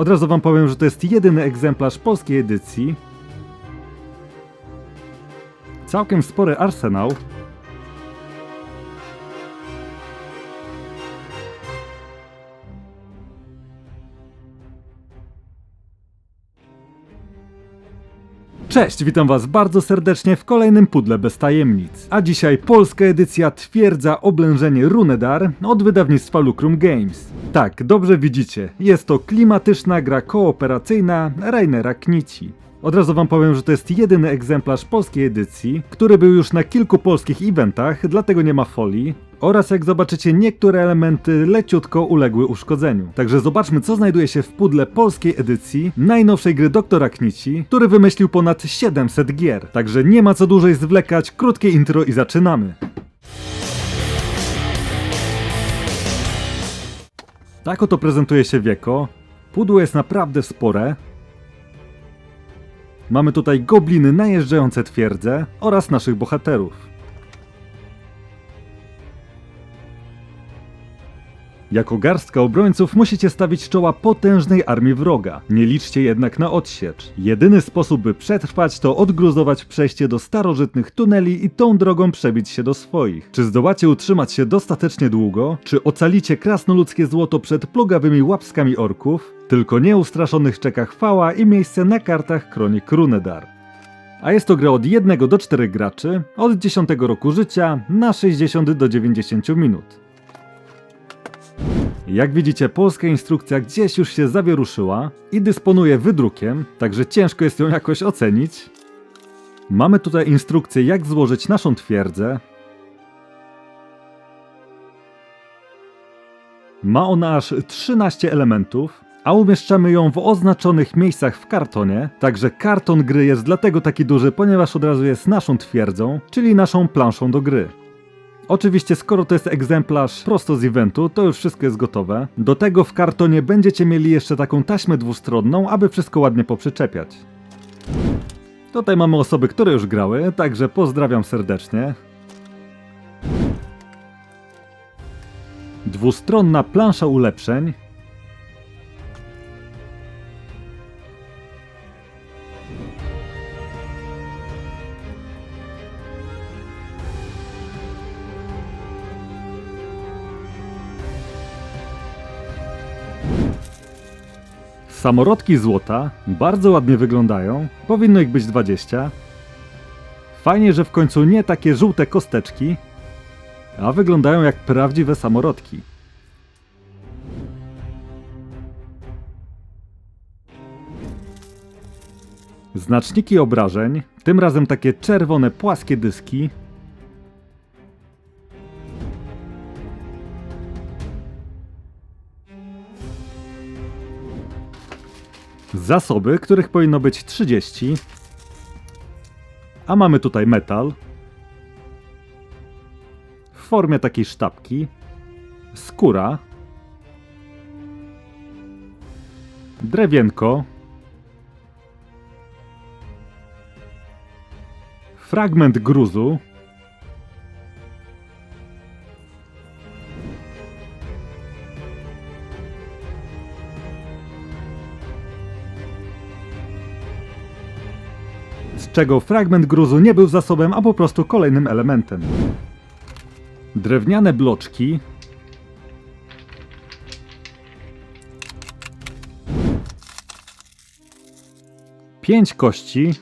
Od razu wam powiem, że to jest jedyny egzemplarz polskiej edycji. Całkiem spory arsenał. Cześć, witam was bardzo serdecznie w kolejnym pudle bez tajemnic. A dzisiaj polska edycja Twierdza Oblężenie Runedar od wydawnictwa Lucrum Games. Tak, dobrze widzicie, jest to klimatyczna gra kooperacyjna Rainera Knici. Od razu wam powiem, że to jest jedyny egzemplarz polskiej edycji, który był już na kilku polskich eventach, dlatego nie ma folii. Oraz jak zobaczycie, niektóre elementy leciutko uległy uszkodzeniu. Także zobaczmy, co znajduje się w pudle polskiej edycji najnowszej gry Doktora Knici, który wymyślił ponad 700 gier. Także nie ma co dłużej zwlekać, krótkie intro i zaczynamy. Tak oto prezentuje się wieko. Pudło jest naprawdę spore, Mamy tutaj gobliny najeżdżające twierdzę oraz naszych bohaterów. Jako garstka obrońców musicie stawić czoła potężnej armii wroga. Nie liczcie jednak na odsiecz. Jedyny sposób, by przetrwać, to odgruzować przejście do starożytnych tuneli i tą drogą przebić się do swoich. Czy zdołacie utrzymać się dostatecznie długo? Czy ocalicie krasnoludzkie złoto przed plugawymi łapskami orków? Tylko nieustraszonych czeka chwała i miejsce na kartach Kronik Runedar. A jest to gra od 1 do 4 graczy, od 10 roku życia na 60 do 90 minut. Jak widzicie, polska instrukcja gdzieś już się zawieruszyła i dysponuje wydrukiem, także ciężko jest ją jakoś ocenić. Mamy tutaj instrukcję, jak złożyć naszą twierdzę. Ma ona aż 13 elementów, a umieszczamy ją w oznaczonych miejscach w kartonie, także karton gry jest dlatego taki duży, ponieważ od razu jest naszą twierdzą, czyli naszą planszą do gry. Oczywiście, skoro to jest egzemplarz prosto z eventu, to już wszystko jest gotowe. Do tego w kartonie będziecie mieli jeszcze taką taśmę dwustronną, aby wszystko ładnie poprzyczepiać. Tutaj mamy osoby, które już grały, także pozdrawiam serdecznie. Dwustronna plansza ulepszeń. Samorodki złota bardzo ładnie wyglądają, powinno ich być 20. Fajnie, że w końcu nie takie żółte kosteczki, a wyglądają jak prawdziwe samorodki. Znaczniki obrażeń, tym razem takie czerwone płaskie dyski, Zasoby, których powinno być 30. A mamy tutaj metal. W formie takiej sztabki. Skóra. Drewienko. Fragment gruzu. Czego fragment gruzu nie był zasobem, a po prostu kolejnym elementem. Drewniane bloczki. Pięć kości.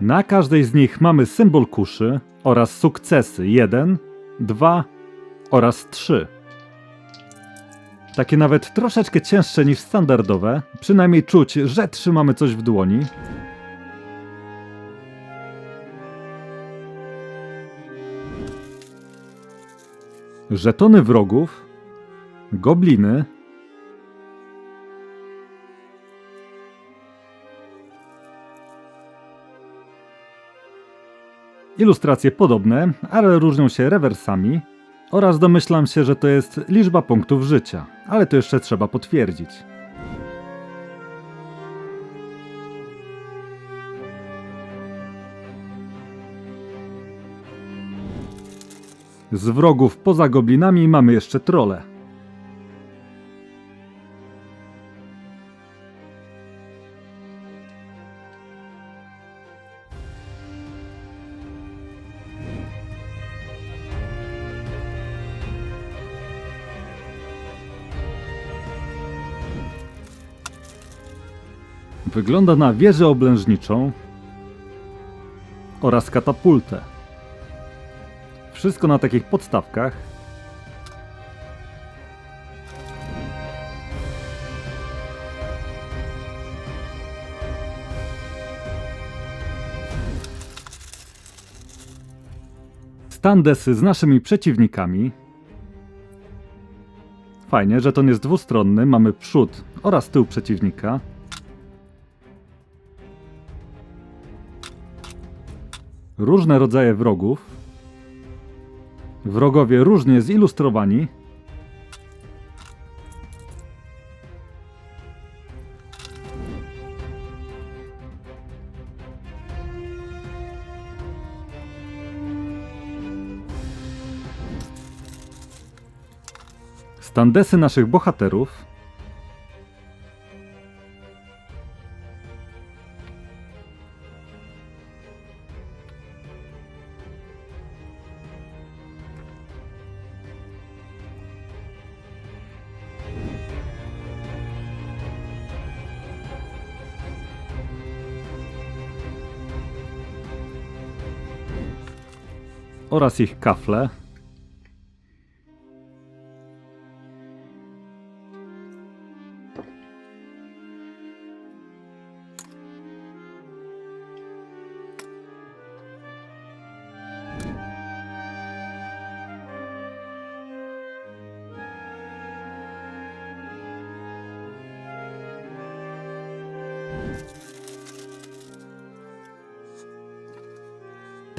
Na każdej z nich mamy symbol kuszy oraz sukcesy 1, 2 oraz 3. Takie nawet troszeczkę cięższe niż standardowe, przynajmniej czuć, że trzymamy coś w dłoni. Żetony wrogów, gobliny, Ilustracje podobne, ale różnią się rewersami oraz domyślam się, że to jest liczba punktów życia, ale to jeszcze trzeba potwierdzić. Z wrogów poza goblinami mamy jeszcze trole. Wygląda na wieżę oblężniczą oraz katapultę. Wszystko na takich podstawkach. Standesy z naszymi przeciwnikami. Fajnie, że to jest dwustronny. Mamy przód oraz tył przeciwnika. Różne rodzaje wrogów. Wrogowie różnie zilustrowani. Standesy naszych bohaterów. Oraz ich kafle.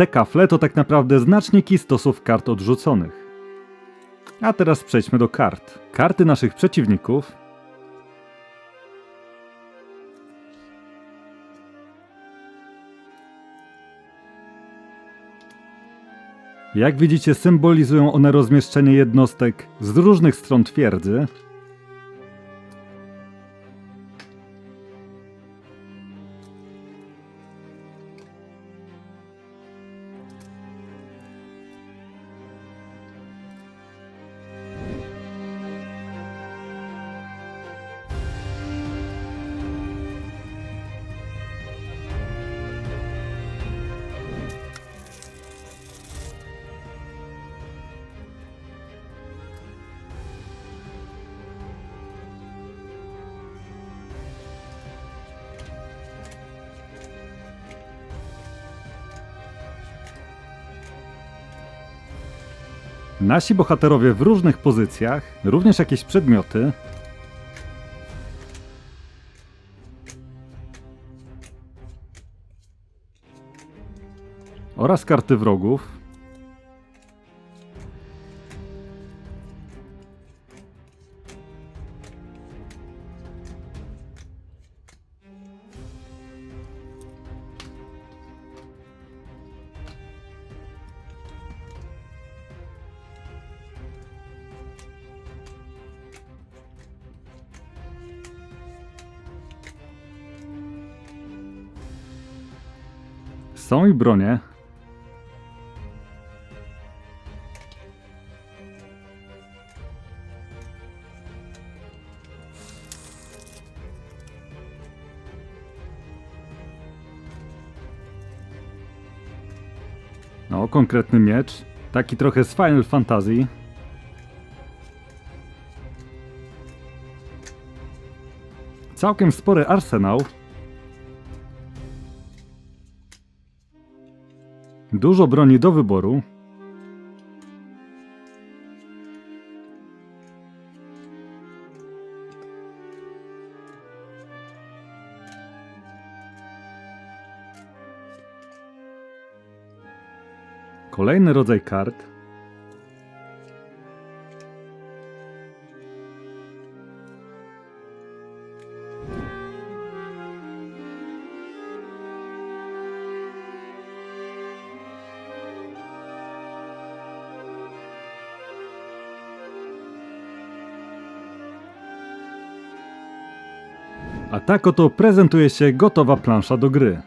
Te kafle to tak naprawdę znaczniki stosów kart odrzuconych. A teraz przejdźmy do kart. Karty naszych przeciwników. Jak widzicie, symbolizują one rozmieszczenie jednostek z różnych stron twierdzy. Nasi bohaterowie w różnych pozycjach, również jakieś przedmioty. Oraz karty wrogów. Są i bronie. No, konkretny miecz. Taki trochę z Final Fantasy. Całkiem spory arsenał. Dużo broni do wyboru. Kolejny rodzaj kart. A tak oto prezentuje się gotowa plansza do gry.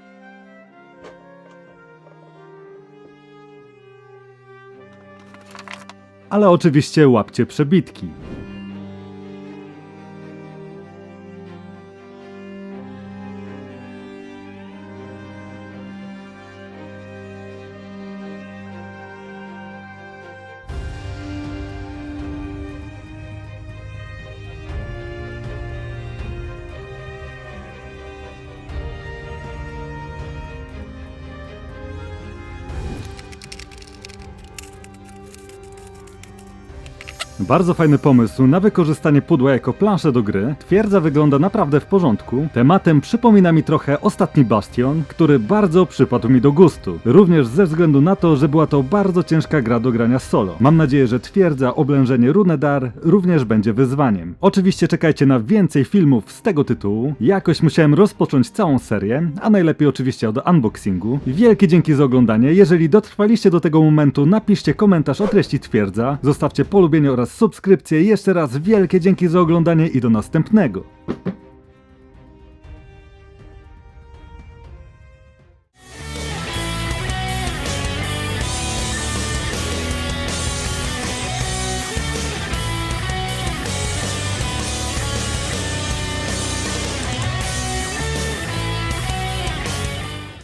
Ale oczywiście łapcie przebitki. Bardzo fajny pomysł na wykorzystanie pudła jako planszę do gry. Twierdza wygląda naprawdę w porządku. Tematem przypomina mi trochę ostatni Bastion, który bardzo przypadł mi do gustu. Również ze względu na to, że była to bardzo ciężka gra do grania solo. Mam nadzieję, że twierdza oblężenie Runedar również będzie wyzwaniem. Oczywiście czekajcie na więcej filmów z tego tytułu. Jakoś musiałem rozpocząć całą serię, a najlepiej oczywiście od unboxingu. Wielkie dzięki za oglądanie. Jeżeli dotrwaliście do tego momentu, napiszcie komentarz o treści twierdza, zostawcie polubienie oraz subskrypcję. Jeszcze raz wielkie dzięki za oglądanie i do następnego.